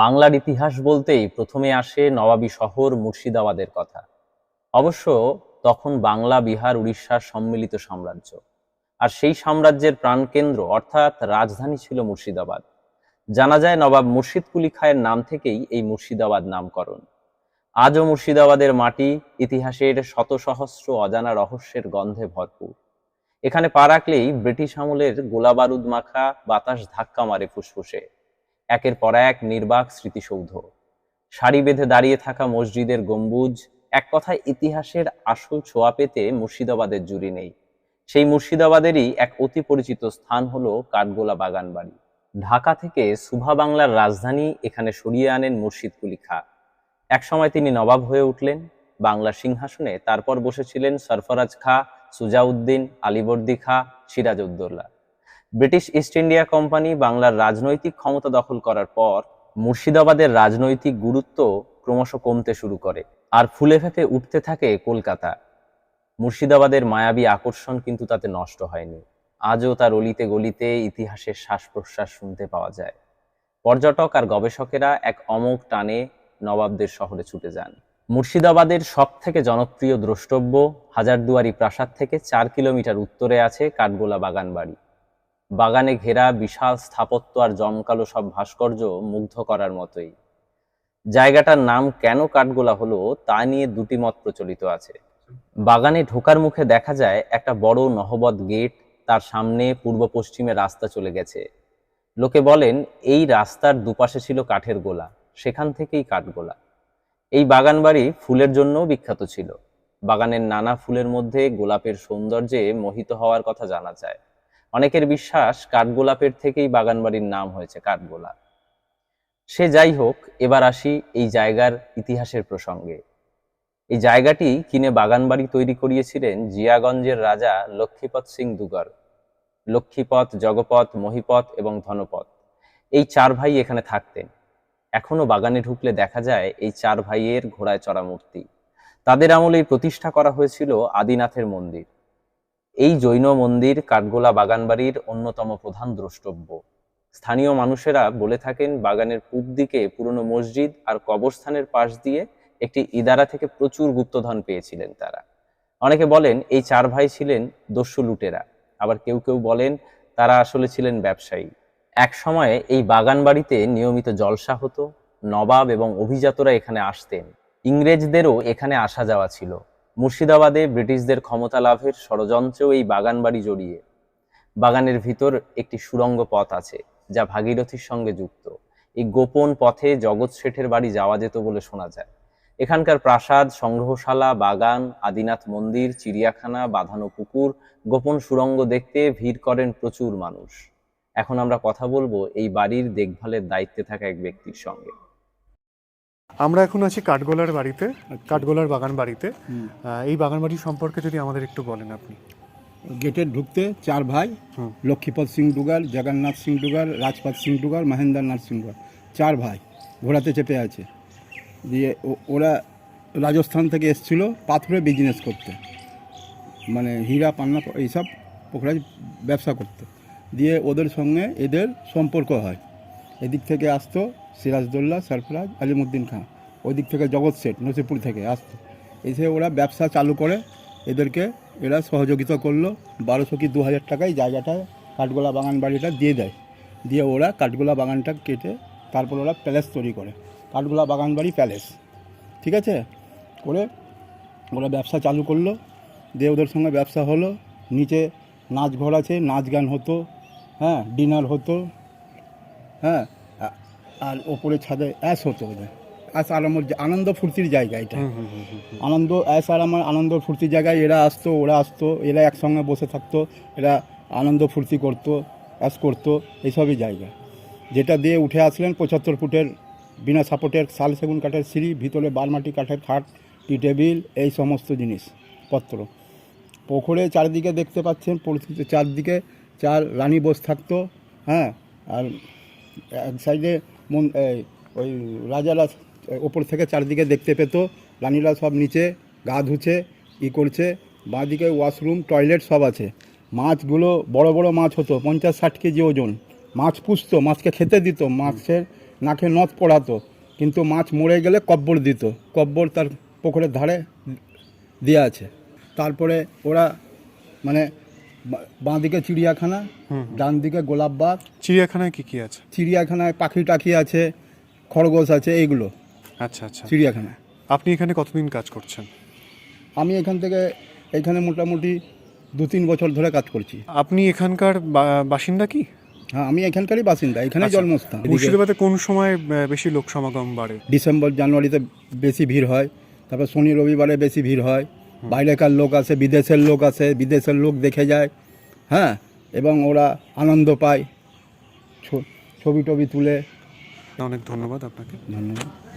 বাংলার ইতিহাস বলতেই প্রথমে আসে নবাবী শহর মুর্শিদাবাদের কথা। অবশ্য তখন বাংলা, বিহার উড়িষ্যার সম্মিলিত সাম্রাজ্য। আর সেই সাম্রাজ্যের প্রাণকেন্দ্র অর্থাৎ রাজধানী ছিল মুর্শিদাবাদ। জানা যায় নবাব মুর্শিদ কুলি খায়ের নাম থেকেই এই মুর্শিদাবাদ নামকরণ। আজও মুর্শিদাবাদের মাটি ইতিহাসের শত সহস্র অজানা রহস্যের গন্ধে ভরপুর। এখানে পা রাখলেই ব্রিটিশ আমলের গোলাবারুদ মাখা বাতাস ধাক্কা মারে ফুসফুসে। একের পর এক নির্বাক স্মৃতিসৌধ। সারি বেঁধে দাঁড়িয়ে থাকা মসজিদের গম্বুজ, এক কথায় ইতিহাসের আসল ছোঁয়া পেতে মুর্শিদাবাদের জুড়ি নেই। সেই মুর্শিদাবাদেরই এক অতি পরিচিত স্থান হলো কাঠগোলা বাগান বাড়ি ঢাকা থেকে সুভা বাংলার রাজধানী এখানে সরিয়ে আনেন মুর্শিদ কুলি খা। একসময় তিনি নবাব হয়ে উঠলেন। বাংলার সিংহাসনে তারপর বসেছিলেন Sarfaraz Khan, Shujauddin, Alivardi Khan Sirajuddaulah British East India company বাংলার রাজনৈতিক ক্ষমতা দখল করার পর মুর্শিদাবাদের রাজনৈতিক গুরুত্ব ক্রমশ কমতে শুরু করে আর ফুলে ফেঁপে উঠতে থাকে কলকাতা। মুর্শিদাবাদের মায়াবী আকর্ষণ কিন্তু তাতে নষ্ট হয়নি। আজও তার অলিতে গলিতে ইতিহাসের শ্বাস প্রশ্বাস শুনতে পাওয়া যায়। পর্যটক আর গবেষকেরা এক অমোঘ টানে নবাবদের শহরে ছুটে যান। মুর্শিদাবাদের সব থেকে জনপ্রিয় দ্রষ্টব্য হাজারদুয়ারি প্রাসাদ থেকে চার কিলোমিটার উত্তরে আছে কাঠগোলা বাগান বাড়ি বাগানে ঘেরা বিশাল স্থাপত্য আর জমকালো সব ভাস্কর্য মুগ্ধ করার মতোই। জায়গাটার নাম কেন কাঠগোলা হলো তা নিয়ে দুটি মত প্রচলিত আছে। বাগানে ঢোকার মুখে দেখা যায় একটা বড় নহবত গেট তার সামনে পূর্ব পশ্চিমে রাস্তা চলে গেছে। লোকে বলেন, এই রাস্তার দুপাশে ছিল কাঠের গোলা, সেখান থেকেই কাঠগোলা। এই বাগান বাড়ি ফুলের জন্যও বিখ্যাত ছিল। বাগানের নানা ফুলের মধ্যে গোলাপের সৌন্দর্যে মোহিত হওয়ার কথা জানা যায়। অনেকের বিশ্বাস কাঠগোলাপের থেকেই বাগানবাড়ির নাম হয়েছে কাঠগোলাপ। সে যাই হোক, এবার আসি এই জায়গার ইতিহাসের প্রসঙ্গে। এই জায়গাটি কিনে বাগানবাড়ি তৈরি করিয়েছিলেন জিয়াগঞ্জের রাজা লক্ষ্মীপত সিং দুগর। লক্ষ্মীপত জগপথ মহিপথ এবং ধনপত এই চার ভাই এখানে থাকতেন। এখনও বাগানে ঢুকলে দেখা যায় এই চার ভাইয়ের ঘোড়ায় চড়া মূর্তি। তাদের আমলেই প্রতিষ্ঠা করা হয়েছিল আদিনাথের মন্দির। এই জৈন মন্দির কাঠগোলা বাগানবাড়ির অন্যতম প্রধান দ্রষ্টব্য। স্থানীয় মানুষেরা বলে থাকেন, বাগানের পূব দিকে পুরনো মসজিদ আর কবরস্থানের পাশ দিয়ে একটি ইদারা থেকে প্রচুর গুপ্তধন পেয়েছিলেন তারা। অনেকে বলেন, এই চার ভাই ছিলেন দস্যু লুটেরা। আবার কেউ কেউ বলেন, তারা আসলে ছিলেন ব্যবসায়ী। এক সময়ে এই বাগান বাড়িতে নিয়মিত জলসা হতো, নবাব এবং অভিজাতরা এখানে আসতেন। ইংরেজদেরও এখানে আসা যাওয়া ছিল। মুর্শিদাবাদে ব্রিটিশদের ক্ষমতা লাভের ষড়যন্ত্রেও এই বাগান বাড়ি জড়িয়ে। বাগানের ভিতর একটি সুড়ঙ্গ পথ আছে, যা ভাগীরথীর সঙ্গে যুক্ত। এই গোপন পথে জগৎ শেঠের বাড়ি যাওয়া যেত বলে শোনা যায়। এখানকার প্রাসাদ, সংগ্রহশালা, বাগান, আদিনাথ মন্দির, চিড়িয়াখানা, বাঁধানো পুকুর, গোপন সুড়ঙ্গ দেখতে ভিড় করেন প্রচুর মানুষ। এখন আমরা কথা বলব এই বাড়ির দেখভালের দায়িত্বে থাকা এক ব্যক্তির সঙ্গে। আমরা এখন আছি কাঠগোলার বাড়িতে কাঠগোলার বাগান বাড়িতে। এই বাগান বাড়ি সম্পর্কে যদি আমাদের একটু বলেন আপনি। গেটে ঢুকতে চার ভাই। লক্ষ্মীপদ সিং ডুগার জগন্নাথ সিং ডুগার রাজপাত সিং ডুগার মহেন্দ্রনাথ সিং ডুগার চার ভাই ঘোড়াতে চেপে আছে। দিয়ে ও- ওরা রাজস্থান থেকে এসছিল পাথরে বিজনেস করতে। মানে হীরা পান্না এইসব পোখরাজ ব্যবসা করতে। দিয়ে ওদের সঙ্গে এদের সম্পর্ক হয়। এদিক থেকে আসতো সিরাজদৌল্লা, সরফরাজ, আলিমুদ্দিন খান ওই দিক থেকে জগৎ শেঠ নসিপুর থেকে আসতো। এসে ওরা ব্যবসা চালু করে, এদেরকে এরা সহযোগিতা করল। বারোশো কি দু হাজার টাকায় জায়গাটা, কাঠগোলা বাগান বাড়িটা দিয়ে দেয়। দিয়ে ওরা কাঠগোলা বাগানটা কেটে তারপর ওরা প্যালেস তৈরি করে। কাঠগোলা বাগান বাড়ি প্যালেস। ঠিক আছে? করে ওরা ব্যবসা চালু করল। দিয়ে ওদের সঙ্গে ব্যবসা হলো। নিচে নাচ ঘর আছে, নাচ গান হতো। হ্যাঁ ডিনার হতো। হ্যাঁ আর ওপরে ছাদে অ্যাস হতো ওদের অ্যাস আরামর আনন্দ ফুর্তির জায়গা এটা। আনন্দ অ্যাস আর আমার আনন্দ ফুর্তির জায়গায় এরা আসতো ওরা আসতো এরা একসঙ্গে বসে থাকতো এরা আনন্দ ফুর্তি করতো অ্যাস করতো এইসবই জায়গা। যেটা দিয়ে উঠে আসলেন পঁচাত্তর ফুটের বিনা সাপোর্টের শাল সেগুন কাঠের সিঁড়ি ভিতরে বারমাটি কাঠের খাট টি টেবিল এই সমস্ত জিনিস পত্র। পুকুরে চারিদিকে দেখতে পাচ্ছেন পরিস্থিতি চারদিকে চার রানী বোস থাকতো হ্যাঁ আর এক সাইডে মন ওই রাজারা ওপর থেকে চারদিকে দেখতে পেত। রানীরা সব নিচে গা ধুচ্ছে, ই করছে। বাঁদিকে ওয়াশরুম, টয়লেট সব আছে। মাছগুলো, বড় বড় মাছ হতো, পঞ্চাশ ষাট কেজি ওজন। মাছ পুষতো, মাছকে খেতে দিত, মাছের নাকে নথ পড়াতো। কিন্তু মাছ মরে গেলে কব্বর দিত। কব্বর তার পুকুরের ধারে দেওয়া আছে। তারপরে ওরা মানে বা- দিকে চিড়িয়াখানা ডান দিকে গোলাপবাগ চিড়িয়াখানায় কি কি আছে? চিড়িয়াখানায় পাখি টাখি আছে খরগোশ আছে এইগুলো। আচ্ছা আচ্ছা। চিড়িয়াখানায়। আপনি এখানে কতদিন কাজ করছেন? আমি এখান থেকে এখানে মোটামুটি দু তিন বছর ধরে কাজ করছি। আপনি এখানকার বাসিন্দা কি? হ্যাঁ আমি এখানকারই বাসিন্দা এখানে আচ্ছা। জন্মস্থান। মুর্শিদাবাদে কোন সময় বেশি লোক সমাগম বাড়ে? ডিসেম্বর জানুয়ারিতে বেশি ভিড় হয় তারপর শনি রবিবারে বেশি ভিড় হয়। বাইরেকার লোক আছে বিদেশের লোক আছে বিদেশের লোক দেখে যায় হ্যাঁ? এবং ওরা আনন্দ পায় ছবি টবি তুলে। অনেক ধন্যবাদ আপনাকে। ধন্যবাদ।